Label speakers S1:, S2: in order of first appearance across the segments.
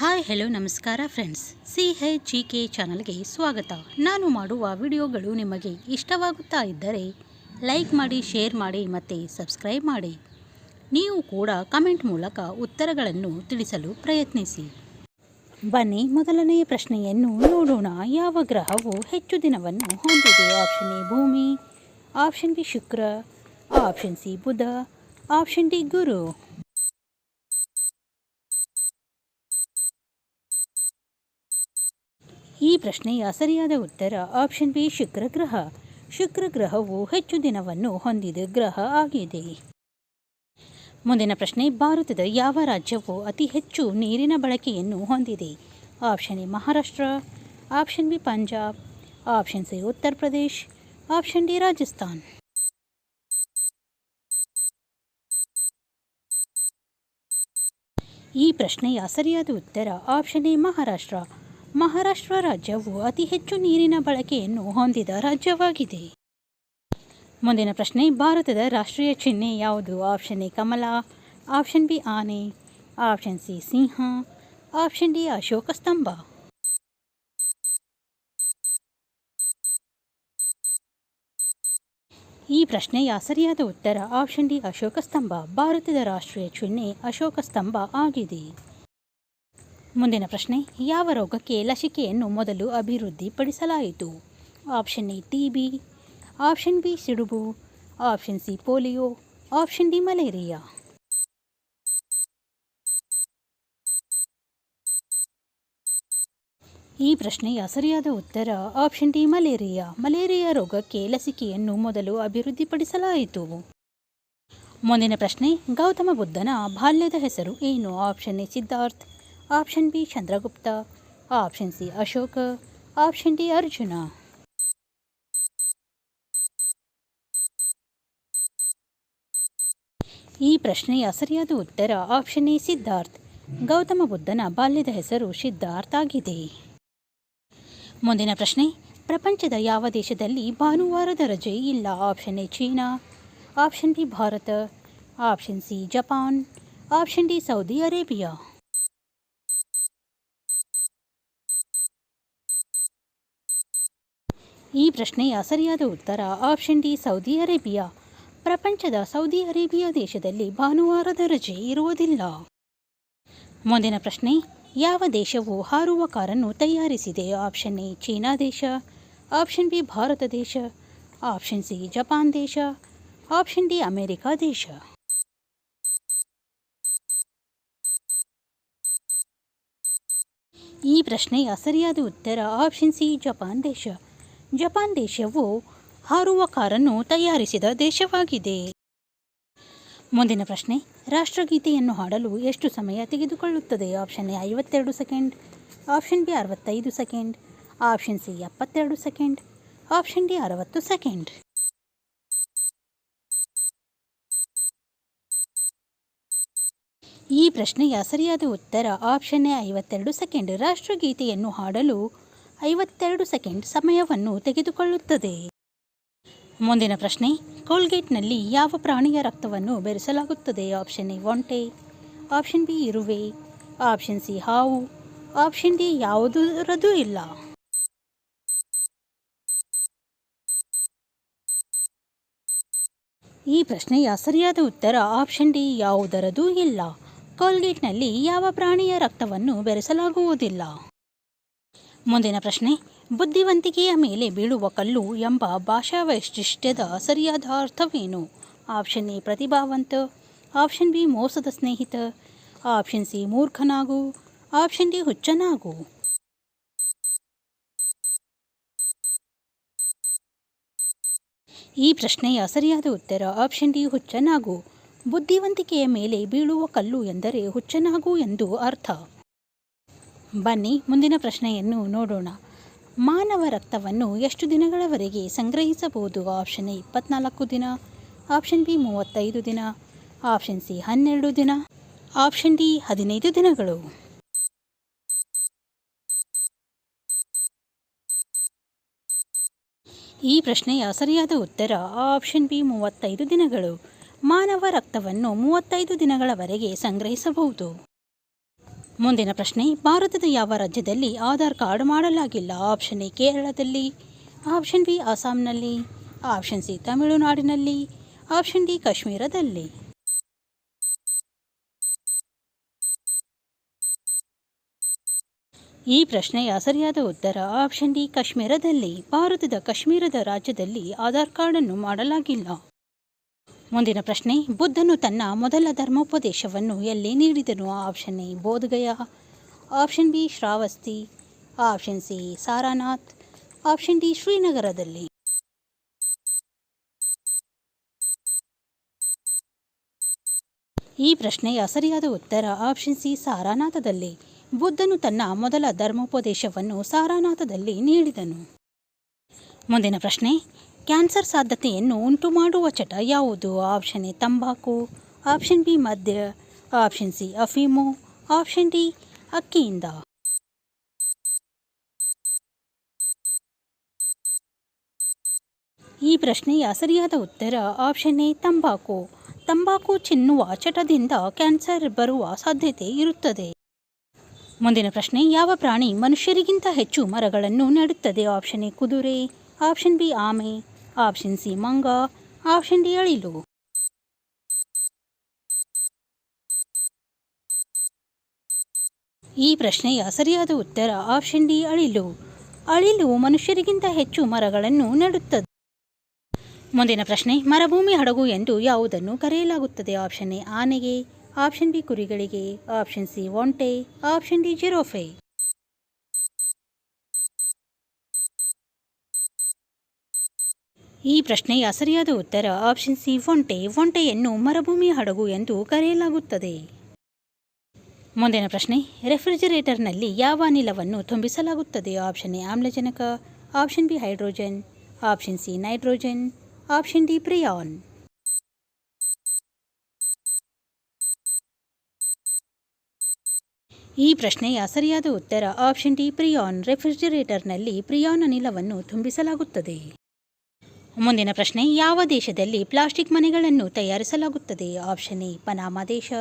S1: Hi, hello, ನಮಸ್ಕಾರ friends. C H G K ಚಾನಲ್ಗೆ ಸ್ವಾಗತ. ನಾನು ಮಾಡುವ ವಿಡಿಯೋಗಳು ನಿಮಗೆ ಇಷ್ಟವಾಗುತ್ತಾ ಇದ್ದರೆ ಲೈಕ್ ಮಾಡಿ, ಶೇರ್ ಮಾಡಿ ಮತ್ತು ಸಬ್ಸ್ಕ್ರೈಬ್ ಮಾಡಿ. ನೀವು ಕೂಡ ಕಮೆಂಟ್ ಮೂಲಕ ಉತ್ತರಗಳನ್ನು ತಿಳಿಸಲು ಪ್ರಯತ್ನಿಸಿ. ಬನ್ನಿ, ಮೊದಲನೆಯ ಪ್ರಶ್ನೆಯನ್ನು ನೋಡೋಣ. ಯಾವ ಗ್ರಹವು ಹೆಚ್ಚು ದಿನವನ್ನು ಹೊಂದಿದೆ? ಆಪ್ಷನ್ ಎ, ಭೂಮಿ. ಆಪ್ಷನ್ ಬಿ, ಶುಕ್ರ. ಆಪ್ಷನ್ ಸಿ, ಬುಧ. ಆಪ್ಷನ್ ಡಿ, ಗುರು. ಈ ಪ್ರಶ್ನೆಯ ಸರಿಯಾದ ಉತ್ತರ ಆಪ್ಷನ್ ಬಿ ಶುಕ್ರ ಗ್ರಹ. ಶುಕ್ರ ಗ್ರಹವು ಹೆಚ್ಚು ದಿನವನ್ನು ಹೊಂದಿದ ಗ್ರಹ ಆಗಿದೆ. ಮುಂದಿನ ಪ್ರಶ್ನೆ, ಭಾರತದ ಯಾವ ರಾಜ್ಯವು ಅತಿ ಹೆಚ್ಚು ನೀರಿನ ಬಳಕೆಯನ್ನು ಹೊಂದಿದೆ? Option A Maharashtra. Option B Punjab. Option C Uttar Pradesh. Option D Rajasthan. ಈ ಪ್ರಶ್ನೆಯ ಸರಿಯಾದ ಉತ್ತರ ಆಪ್ಷನ್ ಎ ಮಹಾರಾಷ್ಟ್ರ. ಮಹಾರಾಷ್ಟ್ರ ರಾಜ್ಯವು ಅತಿ ಹೆಚ್ಚು ನೀರಿನ ಬಳಕೆಯನ್ನು ಹೊಂದಿದ ರಾಜ್ಯವಾಗಿದೆ. ಮುಂದಿನ ಪ್ರಶ್ನೆ, ಭಾರತದ ರಾಷ್ಟ್ರೀಯ ಚಿಹ್ನೆ ಯಾವುದು? ಆಪ್ಷನ್ ಎ, ಕಮಲ, ಆಪ್ಷನ್ ಬಿ, ಆನೆ, ಆಪ್ಷನ್ ಸಿ, ಸಿಂಹ, ಆಪ್ಷನ್ ಡಿ, ಅಶೋಕ ಸ್ತಂಭ. ಈ ಪ್ರಶ್ನೆಯ ಸರಿಯಾದ ಉತ್ತರ ಆಪ್ಷನ್ ಡಿ, ಅಶೋಕ ಸ್ತಂಭ. ಭಾರತದ ರಾಷ್ಟ್ರೀಯ ಚಿಹ್ನೆ ಅಶೋಕ ಸ್ತಂಭ ಆಗಿದೆ. ಮುಂದಿನ ಪ್ರಶ್ನೆ, ಯಾವ ರೋಗಕ್ಕೆ ಲಸಿಕೆಯನ್ನು ಮೊದಲು ಅಭಿವೃದ್ಧಿಪಡಿಸಲಾಯಿತು? Option A, T B, option B, ಸಿಡುಬು, option C, polio, option D, malaria. ಈ ಪ್ರಶ್ನೆಯ ಸರಿಯಾದ ಉತ್ತರ ಆಪ್ಷನ್ ಡಿ, ಮಲೇರಿಯಾ. ಮಲೇರಿಯಾ ರೋಗಕ್ಕೆ ಲಸಿಕೆಯನ್ನು ಮೊದಲು ಅಭಿವೃದ್ಧಿಪಡಿಸಲಾಯಿತು. ಮುಂದಿನ ಪ್ರಶ್ನೆ, ಗೌತಮ ಬುದ್ಧನ ಬಾಲ್ಯದ ಹೆಸರು ಏನು? Option A, Siddharth. Option B Chandragupta option C Ashoka option D Arjuna ಈ ಪ್ರಶ್ನೆಯ ಸರಿಯಾದ ಉತ್ತರ ಆಪ್ಷನ್ ಎ ಸಿದ್ಧಾರ್ಥ್ ಗೌತಮ ಬುದ್ಧನ ಬಾಲ್ಯದ ಹೆಸರು ಸಿದ್ಧಾರ್ಥ್ ಆಗಿದೆ. ಮುಂದಿನ ಪ್ರಶ್ನೆ, ಪ್ರಪಂಚದ ಯಾವ ದೇಶದಲ್ಲಿ ಭಾನುವಾರದ ರಜೆ ಇಲ್ಲ? Option A China. Option B Bharat. Option C Japan. Option D Saudi Arabia ಈ ಪ್ರಶ್ನೆಯ ಸರಿಯಾದ ಉತ್ತರ ಆಪ್ಷನ್ ಡಿ ಸೌದಿ ಅರೇಬಿಯಾ ಪ್ರಪಂಚದ ಸೌದಿ ಅರೇಬಿಯಾ ದೇಶದಲ್ಲಿ ಭಾನುವಾರದ ರಜೆ ಇರುವುದಿಲ್ಲ. ಮುಂದಿನ ಪ್ರಶ್ನೆ, ಯಾವ ದೇಶವು ಹಾರುವ ಕಾರನ್ನು ತಯಾರಿಸಿದೆ? ಆಪ್ಷನ್ ಎ ಚೀನಾ ದೇಶ. ಆಪ್ಷನ್ ಬಿ ಭಾರತ ದೇಶ. ಆಪ್ಷನ್ ಸಿ ಜಪಾನ್ ದೇಶ. ಆಪ್ಷನ್ ಡಿ ಅಮೆರಿಕಾ ದೇಶ. ಈ ಪ್ರಶ್ನೆಯ ಸರಿಯಾದ ಉತ್ತರ ಆಪ್ಷನ್ ಸಿ ಜಪಾನ್ ದೇಶ. ಜಪಾನ್ ದೇಶವು ಹಾರುವ ಕಾರನ್ನು ತಯಾರಿಸಿದ ದೇಶವಾಗಿದೆ. ಮುಂದಿನ ಪ್ರಶ್ನೆ, ರಾಷ್ಟ್ರಗೀತೆಯನ್ನು ಹಾಡಲು ಎಷ್ಟು ಸಮಯ ತೆಗೆದುಕೊಳ್ಳುತ್ತದೆ? ಆಪ್ಷನ್ ಎ, ಐವತ್ತೆರಡು ಸೆಕೆಂಡ್. ಆಪ್ಷನ್ ಬಿ, ಅರವತ್ತೈದು ಸೆಕೆಂಡ್. ಆಪ್ಷನ್ ಸಿ, ಎಪ್ಪತ್ತೆರಡು ಸೆಕೆಂಡ್. ಆಪ್ಷನ್ ಡಿ, ಅರವತ್ತು ಸೆಕೆಂಡ್. ಈ ಪ್ರಶ್ನೆಯ ಸರಿಯಾದ ಉತ್ತರ ಆಪ್ಷನ್ ಎ, ಐವತ್ತೆರಡು ಸೆಕೆಂಡ್. ರಾಷ್ಟ್ರಗೀತೆಯನ್ನು ಹಾಡಲು ಐವತ್ತೆರಡು ಸೆಕೆಂಡ್ ಸಮಯವನ್ನು ತೆಗೆದುಕೊಳ್ಳುತ್ತದೆ. ಮುಂದಿನ ಪ್ರಶ್ನೆ, ಕೋಲ್ಗೇಟ್ನಲ್ಲಿ ಯಾವ ಪ್ರಾಣಿಯ ರಕ್ತವನ್ನು ಬೆರೆಸಲಾಗುತ್ತದೆ? ಆಪ್ಷನ್ ಎ, ಒಂಟೆ. ಆಪ್ಷನ್ ಬಿ, ಇರುವೆ. ಆಪ್ಷನ್ ಸಿ, ಹಾವು. ಆಪ್ಷನ್ ಡಿ ಯಾವುದರದೂ ಇಲ್ಲ. ಈ ಪ್ರಶ್ನೆಯ ಸರಿಯಾದ ಉತ್ತರ ಆಪ್ಷನ್ ಡಿ ಯಾವುದರದೂ ಇಲ್ಲ. ಕೋಲ್ಗೇಟ್ನಲ್ಲಿ ಯಾವ ಪ್ರಾಣಿಯ ರಕ್ತವನ್ನು ಬೆರೆಸಲಾಗುವುದಿಲ್ಲ. ಮುಂದಿನ ಪ್ರಶ್ನೆ, ಬುದ್ಧಿವಂತಿಕೆಯ ಮೇಲೆ ಬೀಳುವ ಕಲ್ಲು ಎಂಬ ಭಾಷಾ ವೈಶಿಷ್ಟ್ಯದ ಸರಿಯಾದ ಅರ್ಥವೇನು? ಆಪ್ಷನ್ ಎ, ಪ್ರತಿಭಾವಂತ. ಆಪ್ಷನ್ ಬಿ, ಮೋಸದ ಸ್ನೇಹಿತ. ಆಪ್ಷನ್ ಸಿ, ಮೂರ್ಖನಾಗು. ಆಪ್ಷನ್ ಡಿ, ಹುಚ್ಚನಾಗು. ಈ ಪ್ರಶ್ನೆಯ ಸರಿಯಾದ ಉತ್ತರ ಆಪ್ಷನ್ ಡಿ, ಹುಚ್ಚನಾಗು. ಬುದ್ಧಿವಂತಿಕೆಯ ಮೇಲೆ ಬೀಳುವ ಕಲ್ಲು ಎಂದರೆ ಹುಚ್ಚನಾಗು ಎಂದು ಅರ್ಥ. ಬನ್ನಿ, ಮುಂದಿನ ಪ್ರಶ್ನೆಯನ್ನು ನೋಡೋಣ. ಮಾನವ ರಕ್ತವನ್ನು ಎಷ್ಟು ದಿನಗಳವರೆಗೆ ಸಂಗ್ರಹಿಸಬಹುದು? ಆಪ್ಷನ್ ಎ, ಇಪ್ಪತ್ನಾಲ್ಕು ದಿನ. ಆಪ್ಷನ್ ಬಿ, ಮೂವತ್ತೈದು ದಿನ. ಆಪ್ಷನ್ ಸಿ, ಹನ್ನೆರಡು ದಿನ. ಆಪ್ಷನ್ ಡಿ, ಹದಿನೈದು ದಿನಗಳು. ಈ ಪ್ರಶ್ನೆಯ ಸರಿಯಾದ ಉತ್ತರ ಆಪ್ಷನ್ ಬಿ, ಮೂವತ್ತೈದು ದಿನಗಳು. ಮಾನವ ರಕ್ತವನ್ನು ಮೂವತ್ತೈದು ದಿನಗಳವರೆಗೆ ಸಂಗ್ರಹಿಸಬಹುದು. ಮುಂದಿನ ಪ್ರಶ್ನೆ, ಭಾರತದ ಯಾವ ರಾಜ್ಯದಲ್ಲಿ ಆಧಾರ್ ಕಾರ್ಡ್ ಮಾಡಲಾಗಿಲ್ಲ? ಆಪ್ಷನ್ ಎ, ಕೇರಳದಲ್ಲಿ. ಆಪ್ಷನ್ ಬಿ, ಅಸ್ಸಾಂನಲ್ಲಿ. ಆಪ್ಷನ್ ಸಿ, ತಮಿಳುನಾಡಿನಲ್ಲಿ. ಆಪ್ಷನ್ ಡಿ, ಕಾಶ್ಮೀರದಲ್ಲಿ. ಈ ಪ್ರಶ್ನೆಯ ಸರಿಯಾದ ಉತ್ತರ, ಆಪ್ಷನ್ ಡಿ, ಕಾಶ್ಮೀರದಲ್ಲಿ. ಭಾರತದ ಕಾಶ್ಮೀರದ ರಾಜ್ಯದಲ್ಲಿ ಆಧಾರ್ ಕಾರ್ಡನ್ನು ಮಾಡಲಾಗಿಲ್ಲ. ಮುಂದಿನ ಪ್ರಶ್ನೆ, ಬುದ್ಧನು ತನ್ನ ಮೊದಲ ಧರ್ಮೋಪದೇಶವನ್ನು ಎಲ್ಲಿ ನೀಡಿದನು? Option A, Bodhgaya. Option B, Shravasti. Option C, Sarnath. Option D, ಶ್ರೀನಗರದಲ್ಲಿ. ಈ ಪ್ರಶ್ನೆಯ ಸರಿಯಾದ ಉತ್ತರ ಆಪ್ಷನ್ ಸಿ, ಸಾರಾನಾಥದಲ್ಲಿ. ಬುದ್ಧನು ತನ್ನ ಮೊದಲ ಧರ್ಮೋಪದೇಶವನ್ನು ಸಾರಾನಾಥದಲ್ಲಿ ನೀಡಿದನು. ಮುಂದಿನ ಪ್ರಶ್ನೆ ಕ್ಯಾನ್ಸರ್ ಸಾಧ್ಯತೆಯನ್ನು ಉಂಟು ಮಾಡುವ ಚಟ ಯಾವುದು? ಆಪ್ಷನ್ ಎ, ತಂಬಾಕು, ಆಪ್ಷನ್ ಬಿ, ಮದ್ಯ, ಆಪ್ಷನ್ ಸಿ, ಅಫೀಮು, ಆಪ್ಷನ್ ಡಿ, ಅಕ್ಕಿಯಿಂದ. ಈ ಪ್ರಶ್ನೆಯ ಸರಿಯಾದ ಉತ್ತರ ಆಪ್ಷನ್ ಎ, ತಂಬಾಕು. ತಂಬಾಕು ಚಿನ್ನುವ ಚಟದಿಂದ ಕ್ಯಾನ್ಸರ್ ಬರುವ ಸಾಧ್ಯತೆ ಇರುತ್ತದೆ. ಮುಂದಿನ ಪ್ರಶ್ನೆ, ಯಾವ ಪ್ರಾಣಿ ಮನುಷ್ಯರಿಗಿಂತ ಹೆಚ್ಚು ಮರಗಳನ್ನು ನೆಡುತ್ತದೆ? ಆಪ್ಷನ್ ಎ, ಕುದುರೆ, ಆಪ್ಷನ್ ಬಿ, ಆಮೆ ಆಪ್ಷನ್ ಸಿ ಮಂಗ, ಆಪ್ಷನ್ ಡಿ ಅಳಿಲು ಈ ಪ್ರಶ್ನೆಯ ಸರಿಯಾದ ಉತ್ತರ ಆಪ್ಷನ್ ಡಿ ಅಳಿಲು. ಅಳಿಲು ಮನುಷ್ಯರಿಗಿಂತ ಹೆಚ್ಚು ಮರಗಳನ್ನು ನೆಡುತ್ತದೆ. ಮುಂದಿನ ಪ್ರಶ್ನೆ, ಮರಭೂಮಿ ಹಡಗು ಎಂದು ಯಾವುದನ್ನು ಕರೆಯಲಾಗುತ್ತದೆ? ಆಪ್ಷನ್ ಎ ಆನೆಗೆ, ಆಪ್ಷನ್ ಬಿ ಕುರಿಗಳಿಗೆ, ಆಪ್ಷನ್ ಸಿ ಒಂಟೆ, ಆಪ್ಷನ್ ಡಿ ಜಿರೋಫೆ. ಈ ಪ್ರಶ್ನೆಯ ಸರಿಯಾದ ಉತ್ತರ ಆಪ್ಷನ್ ಸಿ ಒಂಟೆ. ಒಂಟೆಯನ್ನು ಮರುಭೂಮಿ ಹಡಗು ಎಂದು ಕರೆಯಲಾಗುತ್ತದೆ. ಮುಂದಿನ ಪ್ರಶ್ನೆ, ರೆಫ್ರಿಜರೇಟರ್ನಲ್ಲಿ ಯಾವ ಅನಿಲವನ್ನು ತುಂಬಿಸಲಾಗುತ್ತದೆ? ಆಪ್ಷನ್ ಎ, ಆಮ್ಲಜನಕ. Option B, hydrogen. Option C, nitrogen. Option D, freon. ಈ ಪ್ರಶ್ನೆಯ ಸರಿಯಾದ ಉತ್ತರ ಆಪ್ಷನ್ ಡಿ, ಪ್ರಿಯಾನ್. ರೆಫ್ರಿಜರೇಟರ್ನಲ್ಲಿ ಪ್ರಿಯಾನ್ ಅನಿಲವನ್ನು ತುಂಬಿಸಲಾಗುತ್ತದೆ. ಮುಂದಿನ ಪ್ರಶ್ನೆ, ಯಾವ ದೇಶದಲ್ಲಿ ಪ್ಲಾಸ್ಟಿಕ್ ಮನೆಗಳನ್ನು ತಯಾರಿಸಲಾಗುತ್ತದೆ? ಆಪ್ಷನ್ ಎ, ಪನಾಮಾ ದೇಶ.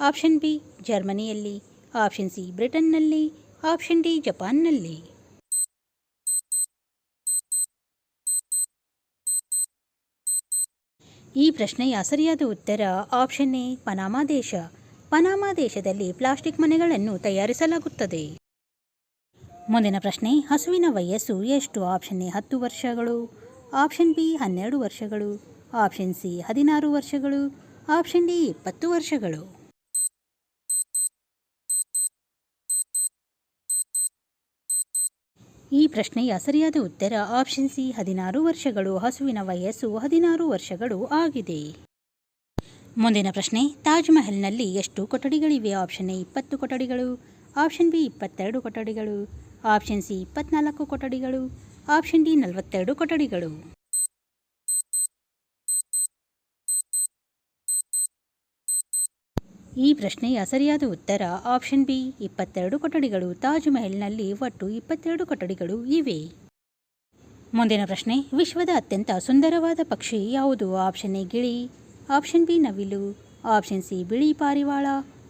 S1: ಆಪ್ಷನ್ ಬಿ, ಜರ್ಮನಿಯಲ್ಲಿ. ಆಪ್ಷನ್ ಸಿ, ಬ್ರಿಟನ್ನಲ್ಲಿ. ಆಪ್ಷನ್ ಡಿ, ಜಪಾನ್ನಲ್ಲಿ. ಈ ಪ್ರಶ್ನೆಯ ಸರಿಯಾದ ಉತ್ತರ, ಆಪ್ಷನ್ ಎ, ಪನಾಮಾ ದೇಶ. ಪನಾಮಾ ದೇಶದಲ್ಲಿ ಪ್ಲಾಸ್ಟಿಕ್ ಮನೆಗಳನ್ನು ತಯಾರಿಸಲಾಗುತ್ತದೆ. ಮುಂದಿನ ಪ್ರಶ್ನೆ, ಹಸುವಿನ ವಯಸ್ಸು ಎಷ್ಟು? ಆಪ್ಷನ್ ಎ, ಹತ್ತು ವರ್ಷಗಳು. ಆಪ್ಷನ್ ಬಿ ಹನ್ನೆರಡು ವರ್ಷಗಳು, ಆಪ್ಷನ್ ಸಿ ಹದಿನಾರು ವರ್ಷಗಳು, ಆಪ್ಷನ್ ಡಿ ಇಪ್ಪತ್ತು ವರ್ಷಗಳು. ಈ ಪ್ರಶ್ನೆಯ ಸರಿಯಾದ ಉತ್ತರ ಆಪ್ಷನ್ ಸಿ ಹದಿನಾರು ವರ್ಷಗಳು, ಹಸುವಿನ ವಯಸ್ಸು ಹದಿನಾರು ವರ್ಷಗಳು ಆಗಿದೆ. ಮುಂದಿನ ಪ್ರಶ್ನೆ, ತಾಜ್ ಮಹಲ್ನಲ್ಲಿ ಎಷ್ಟು ಕೊಠಡಿಗಳಿವೆ? ಆಪ್ಷನ್ ಎ ಇಪ್ಪತ್ತು ಕೊಠಡಿಗಳು, ಆಪ್ಷನ್ ಬಿ ಇಪ್ಪತ್ತೆರಡು ಕೊಠಡಿಗಳು, ಆಪ್ಷನ್ ಸಿ ಇಪ್ಪತ್ನಾಲ್ಕು ಕೊಠಡಿಗಳು ಆಪ್ಷನ್ ಡಿ ನಲವತ್ತೆರಡು ಕೊಠಡಿಗಳು. ಈ ಪ್ರಶ್ನೆಯ ಸರಿಯಾದ ಉತ್ತರ ಆಪ್ಷನ್ ಬಿ, ಇಪ್ಪತ್ತೆರಡು ಕೊಠಡಿಗಳು. ತಾಜ್ ಮಹಲ್ನಲ್ಲಿ ಒಟ್ಟು ಇಪ್ಪತ್ತೆರಡು ಕೊಠಡಿಗಳು ಇವೆ. ಮುಂದಿನ ಪ್ರಶ್ನೆ, ವಿಶ್ವದ ಅತ್ಯಂತ ಸುಂದರವಾದ ಪಕ್ಷಿ ಯಾವುದು? ಆಪ್ಷನ್ ಎ, ಗಿಳಿ. ಆಪ್ಷನ್ ಬಿ, ನವಿಲು. ಆಪ್ಷನ್ ಸಿ, ಬಿಳಿ ಪಾರಿವಾಳ.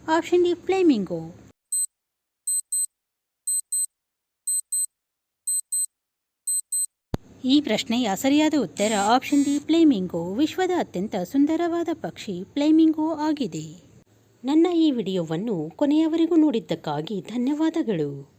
S1: Option D, flamingo. ಈ ಪ್ರಶ್ನೆಯ ಸರಿಯಾದ ಉತ್ತರ ಆಪ್ಷನ್ ಡಿ ಪ್ಲೇಮಿಂಗೋ ವಿಶ್ವದ ಅತ್ಯಂತ ಸುಂದರವಾದ ಪಕ್ಷಿ ಪ್ಲೇಮಿಂಗೋ ಆಗಿದೆ. ನನ್ನ ಈ ವಿಡಿಯೋವನ್ನು ಕೊನೆಯವರೆಗೂ ನೋಡಿದ್ದಕ್ಕಾಗಿ ಧನ್ಯವಾದಗಳು.